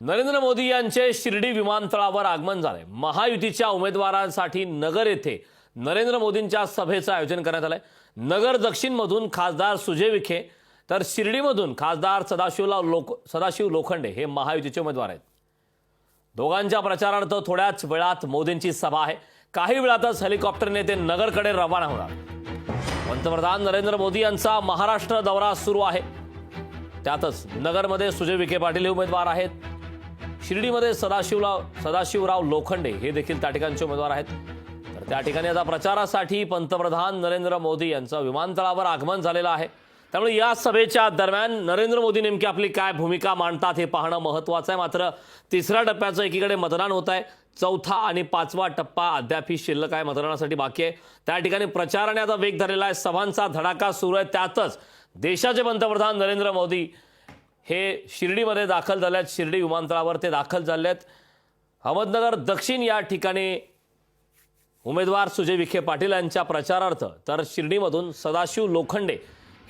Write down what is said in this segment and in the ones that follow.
नरेंद्र मोदी यांचे शिर्डी विमानतळावर आगमन झालंय. महायुतीच्या उमेदवारांसाठी नगर येथे नरेंद्र मोदींच्या सभेचं आयोजन करण्यात आलंय. नगर दक्षिणमधून खासदार सुजय विखे तर शिर्डीमधून खासदार सदाशिवला लोक सदाशिव लोखंडे हे महायुतीचे उमेदवार आहेत. दोघांच्या प्रचारार्थ थोड्याच वेळात मोदींची सभा आहे. काही वेळातच हेलिकॉप्टरने ते नगरकडे रवाना होणार. पंतप्रधान नरेंद्र मोदी यांचा महाराष्ट्र दौरा सुरू आहे. त्यातच नगरमध्ये सुजय विखे पाटील हे उमेदवार आहेत. शिर्डीमध्ये सदाशिवराव सदाशिवराव लोखंडे हे देखील त्या ठिकाणचे उमेदवार आहेत. तर त्या ठिकाणी आता प्रचारासाठी पंतप्रधान नरेंद्र मोदी यांचं विमानतळावर आगमन झालेलं आहे. त्यामुळे या सभेच्या दरम्यान नरेंद्र मोदी नेमकी आपली काय भूमिका मांडतात हे पाहणं महत्त्वाचं आहे. मात्र तिसऱ्या टप्प्याचं एकीकडे मतदान होत आहे. चौथा आणि पाचवा टप्पा अद्यापही शिल्लक आहे. मतदानासाठी बाकी आहे. त्या ठिकाणी प्रचाराने आता वेग धरलेला आहे. सभांचा धडाका सुरू आहे. त्यातच देशाचे पंतप्रधान नरेंद्र मोदी हे शिर्डीमध्ये दाखल झाले आहेत शिर्डी विमानतळावर ते दाखल झाले आहेत अहमदनगर दक्षिण या ठिकाणी उमेदवार सुजय विखे पाटील यांच्या प्रचारार्थ तर शिर्डीमधून सदाशिव लोखंडे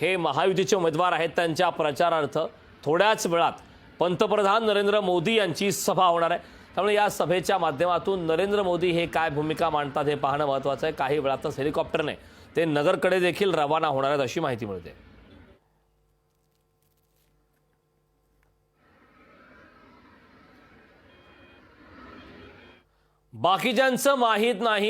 हे महायुतीचे उमेदवार आहेत त्यांच्या प्रचारार्थ. थोड्याच वेळात पंतप्रधान नरेंद्र मोदी यांची सभा होणार आहे. त्यामुळे या सभेच्या माध्यमातून नरेंद्र मोदी हे काय भूमिका मांडतात हे पाहणं महत्त्वाचं आहे. काही वेळातच हेलिकॉप्टरने ते नगरकडे देखील रवाना होणार आहेत अशी माहिती मिळते. बाकीच्यांचं माहीत नाही.